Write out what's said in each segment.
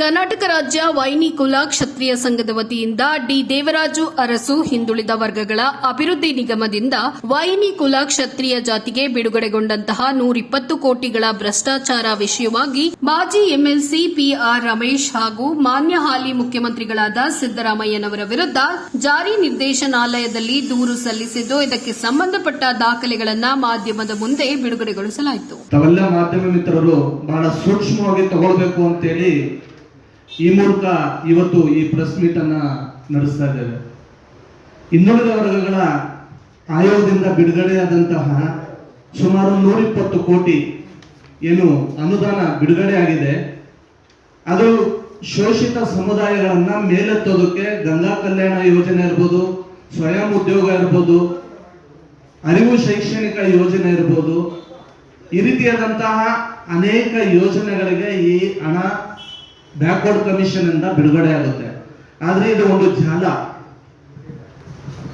ಕರ್ನಾಟಕ ರಾಜ್ಯ ವೈನಿ ಕುಲ ಕ್ಷತ್ರಿಯ ಸಂಘದ ವತಿಯಿಂದ ಡಿ ದೇವರಾಜು ಅರಸು ಹಿಂದುಳಿದ ವರ್ಗಗಳ ಅಭಿವೃದ್ಧಿ ನಿಗಮದಿಂದ ವೈನಿ ಕುಲ ಕ್ಷತ್ರಿಯ ಜಾತಿಗೆ ಬಿಡುಗಡೆಗೊಂಡಂತಹ ನೂರಿಪ್ಪತ್ತು ಕೋಟಿಗಳ ಭ್ರಷ್ಟಾಚಾರ ವಿಷಯವಾಗಿ ಮಾಜಿ ಎಂಎಲ್ಸಿ ಪಿಆರ್ ರಮೇಶ್ ಹಾಗೂ ಮಾನ್ಯ ಹಾಲಿ ಮುಖ್ಯಮಂತ್ರಿಗಳಾದ ಸಿದ್ದರಾಮಯ್ಯನವರ ವಿರುದ್ಧ ಜಾರಿ ನಿರ್ದೇಶನಾಲಯದಲ್ಲಿ ದೂರು ಸಲ್ಲಿಸಿದ್ದು, ಇದಕ್ಕೆ ಸಂಬಂಧಪಟ್ಟ ದಾಖಲೆಗಳನ್ನು ಮಾಧ್ಯಮದ ಮುಂದೆ ಬಿಡುಗಡೆಗೊಳಿಸಲಾಯಿತು. ಬಹಳ ಸೂಕ್ಷ್ಮವಾಗಿ ತಗೊಳ್ಬೇಕು ಅಂತೇಳಿ ಈ ಮೂಲಕ ಇವತ್ತು ಈ ಪ್ರೆಸ್ ಮೀಟ್ ಅನ್ನ ನಡೆಸ್ತಾ ಇದ್ದೇವೆ. ಇನ್ನುಳಿದ ವರ್ಗಗಳ ಆಯೋಗದಿಂದ ಬಿಡುಗಡೆಯಾದಂತಹ ಸುಮಾರು ನೂರಿಪ್ಪತ್ತು ಕೋಟಿ ಏನು ಅನುದಾನ ಬಿಡುಗಡೆ ಆಗಿದೆ. ಅದು ಶೋಷಿತ ಸಮುದಾಯಗಳನ್ನ ಮೇಲೆತ್ತೋದಕ್ಕೆ ಗಂಗಾ ಕಲ್ಯಾಣ ಯೋಜನೆ ಇರ್ಬೋದು, ಸ್ವಯಂ ಉದ್ಯೋಗ ಇರ್ಬೋದು, ಅರಿವು ಶೈಕ್ಷಣಿಕ ಯೋಜನೆ ಇರ್ಬೋದು, ಈ ರೀತಿಯಾದಂತಹ ಅನೇಕ ಯೋಜನೆಗಳಿಗೆ ಈ ಹಣ ಬ್ಯಾಕ್ವರ್ಡ್ ಕಮಿಷನ್ ಅಂತ ಬಿಡುಗಡೆ ಆಗುತ್ತೆ. ಆದ್ರೆ ಇದು ಒಂದು ಜಾಲ.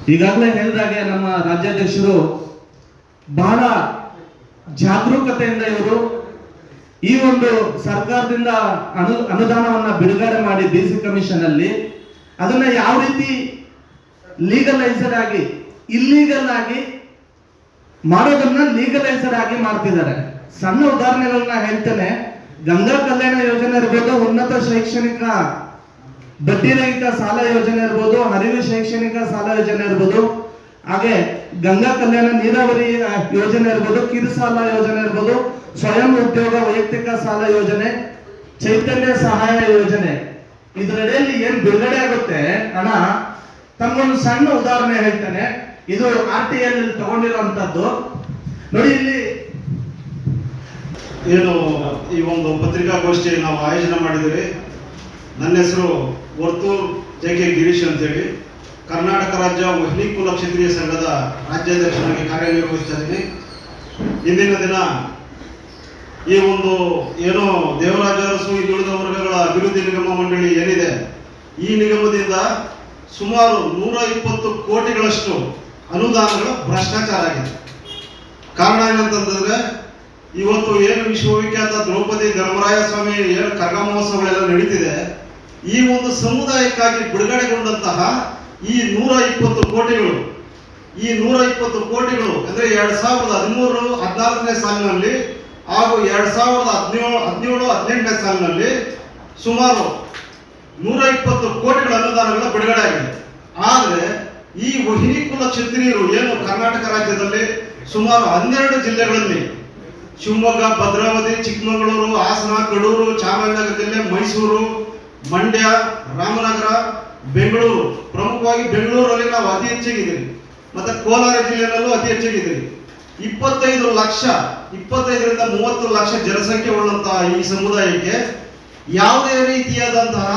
ಈಗಾಗಲೇ ಹೇಳಿದಾಗೆ ನಮ್ಮ ರಾಜ್ಯಾಧ್ಯಕ್ಷರು ಬಹಳ ಜಾಗರೂಕತೆಯಿಂದ ಇವರು ಈ ಒಂದು ಸರ್ಕಾರದಿಂದ ಅನು, ಅನುದಾನವನ್ನ ಬಿಡುಗಡೆ ಮಾಡಿ ಬಿ ಸಿ ಕಮಿಷನ್ ಅಲ್ಲಿ ಅದನ್ನ ಯಾವ ರೀತಿ ಲೀಗಲೈಸರ್ ಆಗಿ ಇಲ್ಲೀಗಲ್ ಆಗಿ ಮಾಡೋದನ್ನ ಲೀಗಲೈಸರ್ ಆಗಿ ಮಾಡ್ತಿದ್ದಾರೆ. ಸಣ್ಣ ಉದಾಹರಣೆಗಳನ್ನ ಹೇಳ್ತೇನೆ. ಗಂಗಾ ಕಲ್ಯಾಣ ಯೋಜನೆ ಇರ್ಬೋದು, ಉನ್ನತ ಶೈಕ್ಷಣಿಕ ಬಡ್ಡಿ ರಹಿತ ಸಾಲ ಯೋಜನೆ ಇರ್ಬೋದು, ಹರಿವು ಶೈಕ್ಷಣಿಕ ಸಾಲ ಯೋಜನೆ ಇರ್ಬೋದು. ಹಾಗೆ ಗಂಗಾ ಕಲ್ಯಾಣ ನೀರಾವರಿ ಯೋಜನೆ ಇರ್ಬೋದು, ಕಿರು ಸಾಲ ಯೋಜನೆ ಇರ್ಬೋದು, ಸ್ವಯಂ ಉದ್ಯೋಗ ವೈಯಕ್ತಿಕ ಸಾಲ ಯೋಜನೆ, ಚೈತನ್ಯ ಸಹಾಯ ಯೋಜನೆ. ಇದರಲ್ಲಿ ಏನ್ ಬಿಡುಗಡೆ ಆಗುತ್ತೆ? ಹಣ ತಮ್ಗೊಂದು ಸಣ್ಣ ಉದಾಹರಣೆ ಹೇಳ್ತೇನೆ. ಇದು ಆರ್ ಟಿ ಎಲ್ ತಗೊಂಡಿರುವಂತದ್ದು. ನೋಡಿ, ಇಲ್ಲಿ ಏನು ಈ ಒಂದು ಪತ್ರಿಕಾಗೋಷ್ಠಿ ನಾವು ಆಯೋಜನೆ ಮಾಡಿದ್ದೀವಿ. ನನ್ನ ಹೆಸರು ವರ್ತೂರ್ ಜೆ ಕೆ ಗಿರೀಶ್ ಅಂತೇಳಿ. ಕರ್ನಾಟಕ ರಾಜ್ಯ ವಹ್ನಿ ಕುಲ ಕ್ಷೇತ್ರೀಯ ಸಂಘದ ರಾಜ್ಯಾಧ್ಯಕ್ಷನಾಗಿ ಕಾರ್ಯನಿರ್ವಹಿಸ್ತಾ ಇದ್ದೀನಿ ಇಂದಿನ ದಿನ ಈ ಒಂದು ಏನೋ ದೇವರಾಜ ಅರಸು ಹಿಂದುಳಿದ ವರ್ಗಗಳ ಅಭಿವೃದ್ಧಿ ನಿಗಮ ಮಂಡಳಿ ಏನಿದೆ, ಈ ನಿಗಮದಿಂದ ಸುಮಾರು ನೂರ ಇಪ್ಪತ್ತು ಕೋಟಿಗಳಷ್ಟು ಅನುದಾನಗಳು ಭ್ರಷ್ಟಾಚಾರ ಆಗಿದೆ. ಕಾರಣ ಏನಂತಂದ್ರೆ ಇವತ್ತು ಏನು ವಿಶ್ವವಿಖ್ಯಾತ ದ್ರೌಪದಿ ಧರ್ಮರಾಯ ಸ್ವಾಮಿ, ಏನು ಕರ್ಗ ಮಹೋತ್ಸವಗಳೆಲ್ಲ ನಡೀತಿದೆ, ಈ ಒಂದು ಸಮುದಾಯಕ್ಕಾಗಿ ಬಿಡುಗಡೆಗೊಂಡಂತಹ ಈ ನೂರ ಇಪ್ಪತ್ತು ಕೋಟಿಗಳು, ಈ ನೂರ ಇಪ್ಪತ್ತು ಕೋಟಿಗಳು ಅಂದ್ರೆ ಎರಡ್ ಸಾವಿರದ ಹದಿಮೂರು ಹದಿನಾಲ್ಕನೇ ಸಾಲಿನಲ್ಲಿ ಹಾಗೂ ಎರಡ್ ಸಾವಿರದ ಹದಿನೇಳು ಹದಿನೇಳು, ಹದಿನೆಂಟನೇ ಸಾಲಿನಲ್ಲಿ ಸುಮಾರು ನೂರ ಇಪ್ಪತ್ತು ಕೋಟಿಗಳ ಅನುದಾನಗಳ ಬಿಡುಗಡೆ ಆಗಿದೆ ಆದರೆ ಈ ವಹಿನಿ ಕುಲ ಕ್ಷತ್ರಿಯರು ಏನು ಕರ್ನಾಟಕ ರಾಜ್ಯದಲ್ಲಿ ಸುಮಾರು ಹನ್ನೆರಡು ಜಿಲ್ಲೆಗಳಲ್ಲಿ ಶಿವಮೊಗ್ಗ, ಭದ್ರಾವತಿ, ಚಿಕ್ಕಮಗಳೂರು, ಹಾಸನ, ಕಡೂರು ಚಾಮರಾಜನಗರ ಜಿಲ್ಲೆ ಮೈಸೂರು, ಮಂಡ್ಯ, ರಾಮನಗರ, ಬೆಂಗಳೂರು. ಪ್ರಮುಖವಾಗಿ ಬೆಂಗಳೂರಲ್ಲಿ ನಾವು ಅತಿ ಹೆಚ್ಚಾಗಿದ್ದೀವಿ. ಮತ್ತೆ ಕೋಲಾರ ಜಿಲ್ಲೆಯಲ್ಲೂ ಅತಿ ಹೆಚ್ಚಾಗಿದ್ದೀವಿ. ಇಪ್ಪತ್ತೈದು ಲಕ್ಷ, ಇಪ್ಪತ್ತೈದರಿಂದ ಮೂವತ್ತು ಲಕ್ಷ ಜನಸಂಖ್ಯೆ ಉಳ್ಳಂತಹ ಈ ಸಮುದಾಯಕ್ಕೆ ಯಾವುದೇ ರೀತಿಯಾದಂತಹ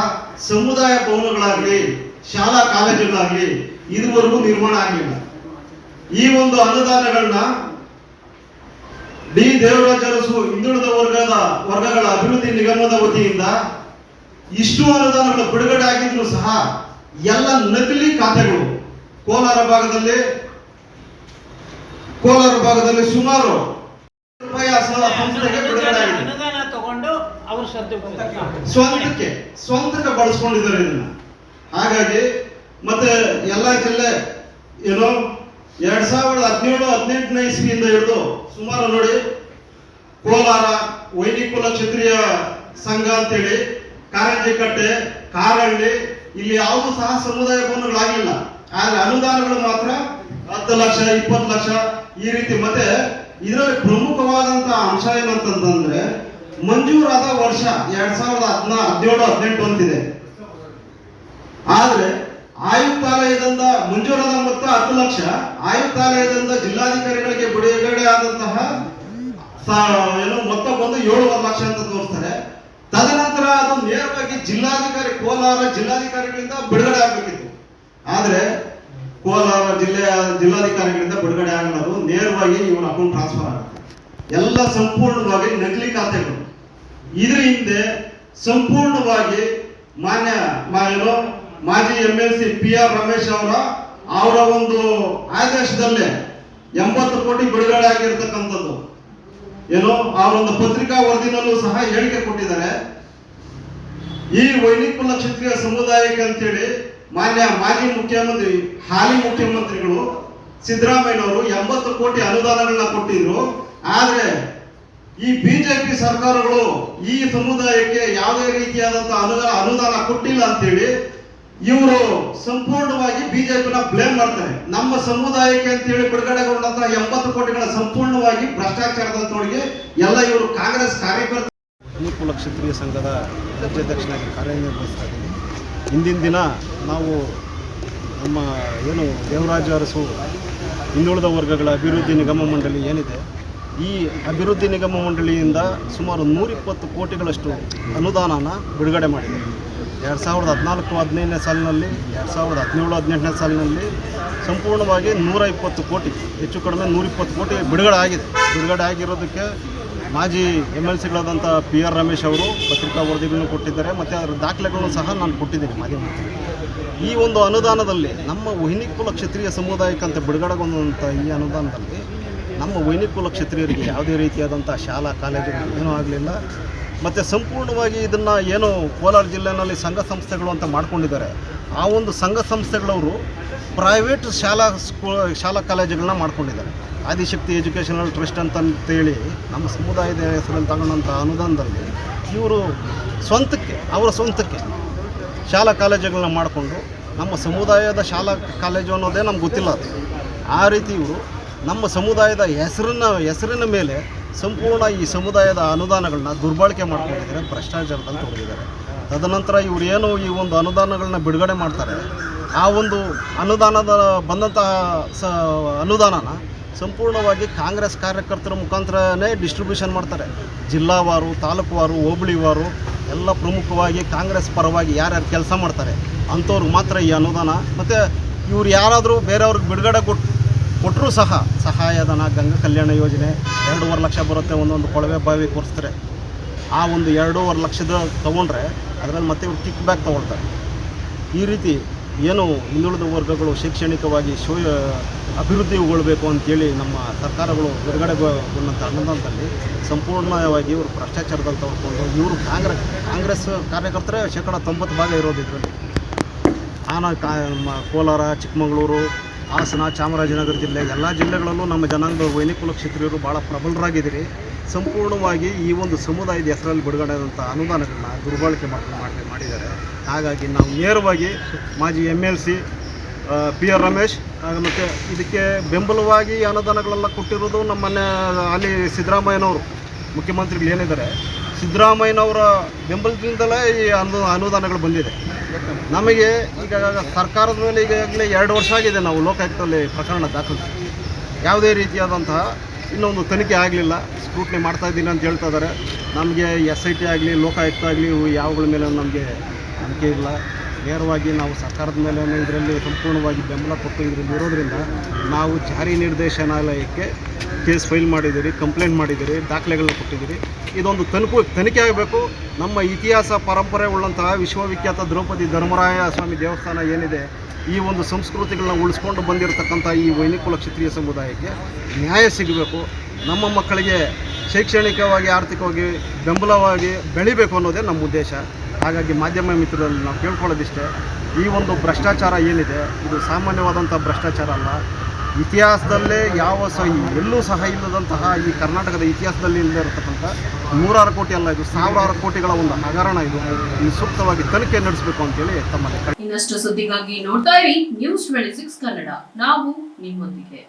ಸಮುದಾಯ ಭವನಗಳಾಗಲಿ, ಶಾಲಾ ಕಾಲೇಜುಗಳಾಗಲಿ ಇದುವರೆಗೂ ನಿರ್ಮಾಣ ಆಗಲಿಲ್ಲ ಈ ಒಂದು ಅನುದಾನಗಳನ್ನ ಡಿ ದೇವರಾಜ ಅರಸು ಹಿಂದುಳಿದ ವರ್ಗದ ವರ್ಗಗಳ ಅಭಿವೃದ್ಧಿ ನಿಗಮದ ವತಿಯಿಂದ ಇಷ್ಟು ಅನುದಾನಗಳು ಬಿಡುಗಡೆ ಆಗಿದ್ರು ಸಹ ಎಲ್ಲ ನಕಲಿ ಖಾತೆಗಳು ಕೋಲಾರ ಭಾಗದಲ್ಲಿ ಕೋಲಾರ ಭಾಗದಲ್ಲಿ ಸುಮಾರು ರೂಪಾಯಿ ಸಂಸ್ಥೆಗೆ ಬಿಡುಗಡೆ ಆಗಿದೆ. ಸ್ವಂತಕ್ಕೆ ಸ್ವಂತಕ್ಕೆ ಬಳಸ್ಕೊಂಡಿದ್ದಾರೆ ಇದನ್ನ. ಹಾಗಾಗಿ ಮತ್ತೆ ಎಲ್ಲ ಜಿಲ್ಲೆ ಏನು ಎರಡ್ ಸಾವಿರದ ಹದಿನೇಳು, ಹದಿನೆಂಟನೇ ಇಸ್ವಿಯಿಂದ ಹಿಡಿದು ಸುಮಾರು ನೋಡಿ, ಕೋಲಾರ, ವೈನಿಕುಲ ಕ್ಷತ್ರಿಯ ಸಂಘ ಅಂತೇಳಿ, ಕಾರಂಜಿಕಟ್ಟೆ, ಕಾರಹಳ್ಳಿ, ಇಲ್ಲಿ ಯಾವುದು ಸಹ ಸಮುದಾಯ ಭವನಗಳಾಗಿಲ್ಲ ಆದ್ರೆ ಅನುದಾನಗಳು ಮಾತ್ರ ಹತ್ತು ಲಕ್ಷ, ಇಪ್ಪತ್ತು ಲಕ್ಷ ಈ ರೀತಿ. ಮತ್ತೆ ಇದರಲ್ಲಿ ಪ್ರಮುಖವಾದಂತ ಅಂಶ ಏನಂತಂದ್ರೆ ಮಂಜೂರಾದ ವರ್ಷ ಎರಡ್ ಸಾವಿರದ ಹದಿನಾ ಹದಿನೇಳು, ಹದಿನೆಂಟು ಅಂತಿದೆ. ಆದ್ರೆ ಆಯುಕ್ತಾಲಯದಿಂದ ಮಂಜೂರಾದ ಮೊತ್ತ ಹತ್ತು ಲಕ್ಷ. ಆಯುಕ್ತಾಲಯದಿಂದ ಜಿಲ್ಲಾಧಿಕಾರಿಗಳಿಗೆ ಬಿಡುಗಡೆ ಆದಂತಹ ಏನು ಮೊತ್ತ ಬಂದು ಏಳುವರೆ ಲಕ್ಷ ಅಂತ ತೋರಿಸ್ತಾರೆ. ತದನಂತರ ಅದು ನೇರವಾಗಿ ಜಿಲ್ಲಾಧಿಕಾರಿ, ಕೋಲಾರ ಜಿಲ್ಲಾಧಿಕಾರಿಗಳಿಂದ ಬಿಡುಗಡೆ ಆಗಬೇಕಿತ್ತು. ಆದ್ರೆ ಕೋಲಾರ ಜಿಲ್ಲೆಯ ಜಿಲ್ಲಾಧಿಕಾರಿಗಳಿಂದ ಬಿಡುಗಡೆ ಆಗಲ್ಲ ಅದು ನೇರವಾಗಿ ಇವನ ಅಕೌಂಟ್ ಟ್ರಾನ್ಸ್ಫರ್ ಆಗುತ್ತೆ. ಎಲ್ಲ ಸಂಪೂರ್ಣವಾಗಿ ನಕಲಿ ಖಾತೆಗಳು. ಇದರ ಹಿಂದೆ ಸಂಪೂರ್ಣವಾಗಿ ಮಾನ್ಯ, ಮಾ- ಏನು ಮಾಜಿ M L C P R Ramesh ಅವರ ಅವರ ಒಂದು ಆದೇಶದಲ್ಲೇ ಎಂಬತ್ತು ಕೋಟಿ ಬಿಡುಗಡೆ ಆಗಿರ್ತಕ್ಕಂಥದ್ದು. ಏನು ಅವರೊಂದು ಪತ್ರಿಕಾ ವರದಿನಲ್ಲೂ ಸಹ ಹೇಳಿಕೆ ಕೊಟ್ಟಿದ್ದಾರೆ. ಈ ವೈನಿಕುಲ ಕ್ಷತ್ರಿಯ ಸಮುದಾಯಕ್ಕೆ ಅಂತೇಳಿ ಮಾನ್ಯ ಮಾಜಿ ಮುಖ್ಯಮಂತ್ರಿ, ಹಾಲಿ ಮುಖ್ಯಮಂತ್ರಿಗಳು ಸಿದ್ದರಾಮಯ್ಯನವರು ಎಂಬತ್ತು ಕೋಟಿ ಅನುದಾನಗಳನ್ನ ಕೊಟ್ಟಿದ್ರು. ಆದ್ರೆ ಈ ಬಿಜೆಪಿ ಸರ್ಕಾರಗಳು ಈ ಸಮುದಾಯಕ್ಕೆ ಯಾವುದೇ ರೀತಿಯಾದಂತಹ ಅನುದಾನ ಅನುದಾನ ಕೊಟ್ಟಿಲ್ಲ ಅಂತೇಳಿ ಇವರು ಸಂಪೂರ್ಣವಾಗಿ ಬಿಜೆಪಿನ ಬ್ಲೇಮ್ ಮಾಡ್ತಾರೆ. ನಮ್ಮ ಸಮುದಾಯಕ್ಕೆ ಅಂತ ಹೇಳಿ ಬಿಡುಗಡೆಗೊಂಡಂತಹ ಎಂಬತ್ತು ಕೋಟಿಗಳ ಸಂಪೂರ್ಣವಾಗಿ ಭ್ರಷ್ಟಾಚಾರದೊಳಗೆ ಎಲ್ಲ ಇವರು ಕಾಂಗ್ರೆಸ್ ಕಾರ್ಯಕರ್ತರು. ಅನುಕೂಲ ಕ್ಷತ್ರಿಯ ಸಂಘದ ರಾಜ್ಯಾಧ್ಯಕ್ಷನಾಗಿ ಕಾರ್ಯನಿರ್ವಹಿಸ್ತಾ ಇದ್ದೀನಿ ಇಂದಿನ ದಿನ ನಾವು ನಮ್ಮ ಏನು ದೇವರಾಜ ಅರಸು ಹಿಂದುಳಿದ ವರ್ಗಗಳ ಅಭಿವೃದ್ಧಿ ನಿಗಮ ಮಂಡಳಿ ಏನಿದೆ, ಈ ಅಭಿವೃದ್ಧಿ ನಿಗಮ ಮಂಡಳಿಯಿಂದ ಸುಮಾರು ನೂರಿಪ್ಪತ್ತು ಕೋಟಿಗಳಷ್ಟು ಅನುದಾನನ ಬಿಡುಗಡೆ ಮಾಡಿದೆ. ಎರಡು ಸಾವಿರದ ಹದಿನಾಲ್ಕು ಹದಿನೈದನೇ ಸಾಲಿನಲ್ಲಿ, ಎರಡು ಸಾವಿರದ ಹದಿನೇಳು ಹದಿನೆಂಟನೇ ಸಾಲಿನಲ್ಲಿ ಸಂಪೂರ್ಣವಾಗಿ ನೂರ ಇಪ್ಪತ್ತು ಕೋಟಿ, ಹೆಚ್ಚು ಕಡಿಮೆ ನೂರಿಪ್ಪತ್ತು ಕೋಟಿ ಬಿಡುಗಡೆ ಆಗಿದೆ ಬಿಡುಗಡೆ ಆಗಿರೋದಕ್ಕೆ ಮಾಜಿ ಎಂ ಎಲ್ ಸಿಗಳಾದಂಥ ಪಿ ಆರ್ ರಮೇಶ್ ಅವರು ಪತ್ರಿಕಾ ವರದಿಗಳನ್ನು ಕೊಟ್ಟಿದ್ದಾರೆ, ಮತ್ತು ಅದರ ದಾಖಲೆಗಳನ್ನು ಸಹ ನಾನು ಕೊಟ್ಟಿದ್ದೀನಿ ಮಾಧ್ಯಮದಲ್ಲಿ. ಈ ಒಂದು ಅನುದಾನದಲ್ಲಿ ನಮ್ಮ ವೈನಿಕುಲ ಕ್ಷತ್ರಿಯ ಸಮುದಾಯಕ್ಕಂತ ಬಿಡುಗಡೆಗೊಂಡಂಥ ಈ ಅನುದಾನದಲ್ಲಿ ನಮ್ಮ ವೈನಿಕುಲ ಕ್ಷತ್ರಿಯರಿಗೆ ಯಾವುದೇ ರೀತಿಯಾದಂಥ ಶಾಲಾ, ಕಾಲೇಜುಗಳು ಏನೂ ಆಗಲಿಲ್ಲ. ಮತ್ತು ಸಂಪೂರ್ಣವಾಗಿ ಇದನ್ನು ಏನು ಕೋಲಾರ ಜಿಲ್ಲೆಯಲ್ಲಿ ಸಂಘ ಸಂಸ್ಥೆಗಳು ಅಂತ ಮಾಡ್ಕೊಂಡಿದ್ದಾರೆ, ಆ ಒಂದು ಸಂಘ ಸಂಸ್ಥೆಗಳವರು ಪ್ರೈವೇಟ್ ಶಾಲಾ ಸ್ಕೂ, ಶಾಲಾ ಕಾಲೇಜುಗಳನ್ನ ಮಾಡ್ಕೊಂಡಿದ್ದಾರೆ. ಆದಿಶಕ್ತಿ ಎಜುಕೇಷನಲ್ ಟ್ರಸ್ಟ್ ಅಂತಂತೇಳಿ ನಮ್ಮ ಸಮುದಾಯದ ಹೆಸರಲ್ಲಿ ತಗೊಂಡಂಥ ಅನುದಾನದಲ್ಲಿ ಇವರು ಸ್ವಂತಕ್ಕೆ, ಅವರ ಸ್ವಂತಕ್ಕೆ ಶಾಲಾ ಕಾಲೇಜುಗಳನ್ನ ಮಾಡಿಕೊಂಡು ನಮ್ಮ ಸಮುದಾಯದ ಶಾಲಾ ಕಾಲೇಜು ಅನ್ನೋದೇ ನಮ್ಗೆ ಗೊತ್ತಿಲ್ಲ ಅದು. ಆ ರೀತಿ ಇವರು ನಮ್ಮ ಸಮುದಾಯದ ಹೆಸರನ್ನ, ಹೆಸರಿನ ಮೇಲೆ ಸಂಪೂರ್ಣ ಈ ಸಮುದಾಯದ ಅನುದಾನಗಳನ್ನ ದುರ್ಬಳಕೆ ಮಾಡ್ಕೊಂಡಿದ್ದಾರೆ, ಭ್ರಷ್ಟಾಚಾರದಲ್ಲಿ ತೊಡಗಿದ್ದಾರೆ. ತದನಂತರ ಇವರು ಏನು ಈ ಒಂದು ಅನುದಾನಗಳನ್ನ ಬಿಡುಗಡೆ ಮಾಡ್ತಾರೆ, ಆ ಒಂದು ಅನುದಾನದ ಬಂದಂತಹ ಸ, ಅನುದಾನನ ಸಂಪೂರ್ಣವಾಗಿ ಕಾಂಗ್ರೆಸ್ ಕಾರ್ಯಕರ್ತರ ಮುಖಾಂತರನೇ ಡಿಸ್ಟ್ರಿಬ್ಯೂಷನ್ ಮಾಡ್ತಾರೆ. ಜಿಲ್ಲಾವಾರು ತಾಲೂಕುವಾರು ಹೋಬಳಿವಾರು ಎಲ್ಲ ಪ್ರಮುಖವಾಗಿ ಕಾಂಗ್ರೆಸ್ ಪರವಾಗಿ ಯಾರ್ಯಾರು ಕೆಲಸ ಮಾಡ್ತಾರೆ ಅಂಥವ್ರಿಗೆ ಮಾತ್ರ ಈ ಅನುದಾನ. ಮತ್ತು ಇವ್ರು ಯಾರಾದರೂ ಬೇರೆಯವ್ರಿಗೆ ಬಿಡುಗಡೆ ಕೊಟ್ಟು ಕೊಟ್ಟರೂ ಸಹ ಸಹಾಯಧನ, ಗಂಗಾ ಕಲ್ಯಾಣ ಯೋಜನೆ ಎರಡೂವರೆ ಲಕ್ಷ ಬರುತ್ತೆ ಒಂದೊಂದು ಕೊಳವೆ ಬಾವಿ ಕೊಡಿಸ್ತಾರೆ ಆ ಒಂದು ಎರಡೂವರೆ ಲಕ್ಷದ ತೊಗೊಂಡ್ರೆ ಅದರಲ್ಲಿ ಮತ್ತೆ ಇವರು ಕಿಕ್ ಬ್ಯಾಕ್ ತೊಗೊಳ್ತಾರೆ. ಈ ರೀತಿ ಏನು ಹಿಂದುಳಿದ ವರ್ಗಗಳು ಶೈಕ್ಷಣಿಕವಾಗಿ ಶೋ ಅಭಿವೃದ್ಧಿಗೊಳ್ಬೇಕು ಅಂತೇಳಿ ನಮ್ಮ ಸರ್ಕಾರಗಳು ಬಿಡುಗಡೆಗೊಂಡಂಥ ಅನುದಾನದಲ್ಲಿ ಸಂಪೂರ್ಣವಾಗಿ ಇವರು ಭ್ರಷ್ಟಾಚಾರದಲ್ಲಿ ತೊಗೊಂಡು ಇವರು ಕಾಂಗ್ರೆಸ್ ಕಾಂಗ್ರೆಸ್ ಕಾರ್ಯಕರ್ತರೇ ಶೇಕಡ ತೊಂಬತ್ತು ಭಾಗ ಇರೋದು ಆನ, ಕಾ ಕೋಲಾರ, ಚಿಕ್ಕಮಗಳೂರು ಹಾಸನ, ಚಾಮರಾಜನಗರ ಜಿಲ್ಲೆ ಎಲ್ಲ ಜಿಲ್ಲೆಗಳಲ್ಲೂ ನಮ್ಮ ಜನಾಂಗದ ವೈನಿಕುಲ ಕ್ಷೇತ್ರಿಯರು ಭಾಳ ಪ್ರಬಲರಾಗಿದ್ದೀರಿ. ಸಂಪೂರ್ಣವಾಗಿ ಈ ಒಂದು ಸಮುದಾಯದ ಹೆಸರಲ್ಲಿ ಬಿಡುಗಡೆ ಆದಂಥ ಅನುದಾನಗಳನ್ನ ದುರ್ಬಳಕೆ ಮಾಡಿ ಮಾಡಿದ್ದಾರೆ. ಹಾಗಾಗಿ ನಾವು ನೇರವಾಗಿ ಮಾಜಿ M L C P R Ramesh ಮತ್ತು ಇದಕ್ಕೆ ಬೆಂಬಲವಾಗಿ ಅನುದಾನಗಳೆಲ್ಲ ಕೊಟ್ಟಿರೋದು ನಮ್ಮನ್ನ ಅಲ್ಲಿ ಸಿದ್ದರಾಮಯ್ಯನವರು, ಮುಖ್ಯಮಂತ್ರಿಗಳು ಏನಿದ್ದಾರೆ. ಸಿದ್ದರಾಮಯ್ಯನವರ ಬೆಂಬಲದಿಂದಲೇ ಈ ಅನು ಅನುದಾನಗಳು ಬಂದಿದೆ. ನಮಗೆ ಈಗ ಸರ್ಕಾರದ ಮೇಲೆ ಈಗಾಗಲೇ ಎರಡು ವರ್ಷ ಆಗಿದೆ ನಾವು ಲೋಕಾಯುಕ್ತದಲ್ಲಿ ಪ್ರಕರಣ ದಾಖಲಿಸಿ ಯಾವುದೇ ರೀತಿಯಾದಂತಹ ಇನ್ನೊಂದು ತನಿಖೆ ಆಗಲಿಲ್ಲ. ಸ್ಕ್ರೂಟ್ನಿ ಮಾಡ್ತಾ ಇದ್ದೀನಿ ಅಂತ ಹೇಳ್ತಾ ಇದ್ದಾರೆ. ನಮಗೆ ಎಸ್ ಐ ಟಿ ಆಗಲಿ, ಲೋಕಾಯುಕ್ತ ಆಗಲಿ ಯಾವಗಳ ಮೇಲೆ ನಮಗೆ ನಂಬಿಕೆ ಇಲ್ಲ. ನೇರವಾಗಿ ನಾವು ಸರ್ಕಾರದ ಮೇಲೆ ಇದರಲ್ಲಿ ಸಂಪೂರ್ಣವಾಗಿ ಬೆಂಬಲ ಕೊಟ್ಟು ಇದರಲ್ಲಿ ಇರೋದ್ರಿಂದ ನಾವು ಜಾರಿ ನಿರ್ದೇಶನಾಲಯಕ್ಕೆ ಕೇಸ್ ಫೈಲ್ ಮಾಡಿದ್ದೀರಿ, ಕಂಪ್ಲೇಂಟ್ ಮಾಡಿದ್ದೀರಿ, ದಾಖಲೆಗಳನ್ನ ಕೊಟ್ಟಿದ್ದೀರಿ. ಇದೊಂದು ತನಿಖು, ತನಿಖೆ ಆಗಬೇಕು. ನಮ್ಮ ಇತಿಹಾಸ, ಪರಂಪರೆ ಉಳ್ಳಂತಹ ವಿಶ್ವವಿಖ್ಯಾತ ದ್ರೌಪದಿ ಧರ್ಮರಾಯ ಸ್ವಾಮಿ ದೇವಸ್ಥಾನ ಏನಿದೆ, ಈ ಒಂದು ಸಂಸ್ಕೃತಿಗಳನ್ನ ಉಳಿಸ್ಕೊಂಡು ಬಂದಿರತಕ್ಕಂಥ ಈ ವೈನಿಕುಲ ಕ್ಷತ್ರಿಯ ಸಮುದಾಯಕ್ಕೆ ನ್ಯಾಯ ಸಿಗಬೇಕು. ನಮ್ಮ ಮಕ್ಕಳಿಗೆ ಶೈಕ್ಷಣಿಕವಾಗಿ, ಆರ್ಥಿಕವಾಗಿ ಬೆಂಬಲವಾಗಿ ಬೆಳಿಬೇಕು ಅನ್ನೋದೇ ನಮ್ಮ ಉದ್ದೇಶ. ಹಾಗಾಗಿ ಮಾಧ್ಯಮ ಮಿತ್ರರಲ್ಲಿ ನಾವು ಕೇಳ್ಕೊಳ್ಳೋದಿಷ್ಟೇ, ಈ ಒಂದು ಭ್ರಷ್ಟಾಚಾರ ಏನಿದೆ, ಇದು ಸಾಮಾನ್ಯವಾದಂಥ ಭ್ರಷ್ಟಾಚಾರ ಅಲ್ಲ. ಇತಿಹಾಸದಲ್ಲೇ ಯಾವ ಸಹ, ಎಲ್ಲೂ ಸಹ ಇಲ್ಲದಂತಹ ಈ ಕರ್ನಾಟಕದ ಇತಿಹಾಸದಲ್ಲಿ ಇಲ್ಲದೆ ಇರತಕ್ಕಂಥ ನೂರಾರು ಕೋಟಿ ಅಲ್ಲ, ಇದು ಸಾವಿರಾರು ಕೋಟಿಗಳ ಒಂದು ಹಗರಣ ಇದು. ಇದು ಸೂಕ್ತವಾಗಿ ತನಿಖೆ ನಡೆಸಬೇಕು ಅಂತೇಳಿ ತಮ್ಮಲ್ಲಿ ಇನ್ನಷ್ಟು ಸುದ್ದಿಗಾಗಿ ನೋಡ್ತಾ ಇರಿ ನ್ಯೂಸ್ ಟ್ವೆಂಟಿ ಕನ್ನಡ ನಾವು ನಿಮ್ಮೊಂದಿಗೆ.